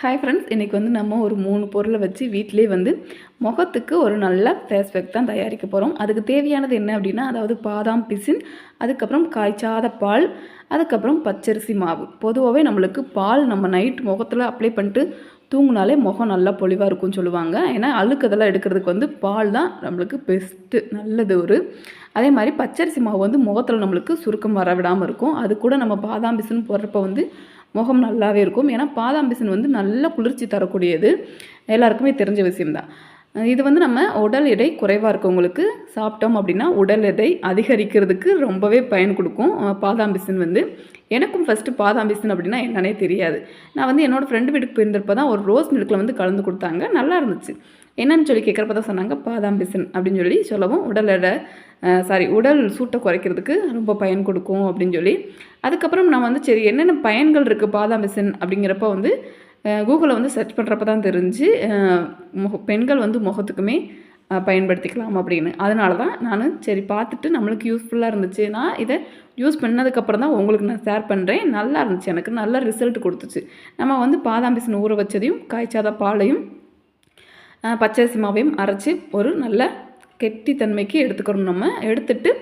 Hi friends இன்றைக்கி வந்து நம்ம ஒரு மூணு பொருளை வச்சு வீட்டிலே வந்து முகத்துக்கு ஒரு நல்ல ஃபேஸ் பேக் தான் தயாரிக்க போகிறோம் அதுக்கு தேவையானது என்ன அப்படின்னா அதாவது பாதாம் பிசின் அதுக்கப்புறம் காய்ச்சாத பால் அதுக்கப்புறம் பச்சரிசி மாவு. பொதுவாகவே நம்மளுக்கு பால் நம்ம நைட் முகத்தில் அப்ளை பண்ணிட்டு தூங்கினாலே முகம் நல்லா பொலிவாக இருக்கும்னு சொல்லுவாங்க. ஏன்னா அழுக்கு அதெல்லாம் எடுக்கிறதுக்கு வந்து பால் தான் நம்மளுக்கு பெஸ்ட்டு நல்லது ஒரு. அதே மாதிரி பச்சரிசி மாவு வந்து முகத்தில் நம்மளுக்கு சுருக்கம் வர விடாமல் இருக்கும். அது கூட நம்ம பாதாம் பிசின் போடுறப்ப வந்து முகம் நல்லாவே இருக்கும். ஏன்னா பாதாம் பிசின் வந்து நல்ல குளிர்ச்சி தரக்கூடியது. எல்லாருக்குமே தெரிஞ்ச விஷயம்தான். இது வந்து நம்ம உடல் எடை குறைவாக இருக்கவங்களுக்கு சாப்பிட்டோம் அப்படின்னா உடல் எடை அதிகரிக்கிறதுக்கு ரொம்பவே பயன் கொடுக்கும். பாதாம் பிசின் வந்து. எனக்கும் ஃபஸ்ட்டு பாதாம் பிசின் அப்படின்னா என்னன்னே தெரியாது. நான் வந்து என்னோடய ஃப்ரெண்டு வீட்டுக்கு போயிருந்தப்போ தான் ஒரு ரோஸ் மில்கில் வந்து கலந்து கொடுத்தாங்க. நல்லா இருந்துச்சு. என்னன்னு சொல்லி கேட்குறப்ப தான் சொன்னாங்க பாதாம் பிசின் அப்படின்னு சொல்லி சொல்லவும் உடல் எடை சாரி உடல் சூட்டை குறைக்கிறதுக்கு ரொம்ப பயன் கொடுக்கும் அப்படின்னு சொல்லி. அதுக்கப்புறம் நான் வந்து சரி என்னென்ன பயன்கள் இருக்குது பாதாம் பிசின் அப்படிங்கிறப்ப வந்து கூகுளில் வந்து சர்ச் பண்ணுறப்ப தான் தெரிஞ்சு முக பெண்கள் வந்து முகத்துக்குமே பயன்படுத்திக்கலாம் அப்படின்னு. அதனால தான் நான் சரி பார்த்துட்டு நம்மளுக்கு யூஸ்ஃபுல்லாக இருந்துச்சு. நான் இதை யூஸ் பண்ணதுக்கப்புறம் தான் உங்களுக்கு நான் ஷேர் பண்ணுறேன் நல்லா இருந்துச்சு. எனக்கு நல்ல ரிசல்ட் கொடுத்துச்சு. நம்ம வந்து பாதாம் பிசின் ஊற வச்சதையும் காய்ச்சாத பாலையும் பச்சரிசி மாவையும் அரைச்சி ஒரு நல்ல கெட்டித்தன்மைக்கு எடுத்துக்கிறோம் நம்ம. எடுத்துட்டு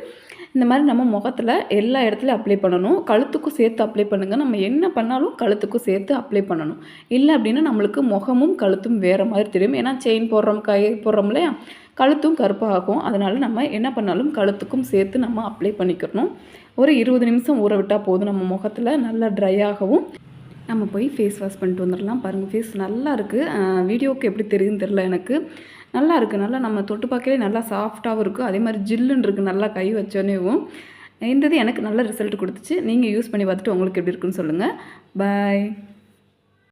இந்த மாதிரி நம்ம முகத்தில் எல்லா இடத்துலையும் அப்ளை பண்ணணும். கழுத்துக்கும் சேர்த்து அப்ளை பண்ணுங்கள் நம்ம என்ன பண்ணாலும் கழுத்துக்கும் சேர்த்து அப்ளை பண்ணணும். இல்லை அப்படின்னா நம்மளுக்கு முகமும் கழுத்தும் வேறு மாதிரி தெரியும். ஏன்னா செயின் போடுறோம் கை போடுறோம் இல்லையா? கழுத்தும் கருப்பாகும். அதனால் நம்ம என்ன பண்ணாலும் கழுத்துக்கும் சேர்த்து நம்ம அப்ளை பண்ணிக்கணும் ஒரு இருபது நிமிஷம் ஊற விட்டால் போதும். நம்ம முகத்தில் நல்லா ட்ரை ஆகவும். நம்ம போய் ஃபேஸ் வாஷ் பண்ணிட்டு வந்துடலாம். பாருங்கள் ஃபேஸ் நல்லா இருக்குது வீடியோவுக்கு எப்படி தெரியும் தெரில எனக்கு. நல்லா இருக்குது நல்லா நம்ம தொட்டு பார்க்கவே நல்லா சாஃப்டாகவும் இருக்குது அதே மாதிரி ஜில்லுன்னு இருக்குது நல்லா கை வச்சோன்னேவும் இந்த இது எனக்கு நல்ல ரிசல்ட் கொடுத்துச்சு. நீங்கள் யூஸ் பண்ணி பார்த்துட்டு உங்களுக்கு எப்படி இருக்குன்னு சொல்லுங்கள் பாய்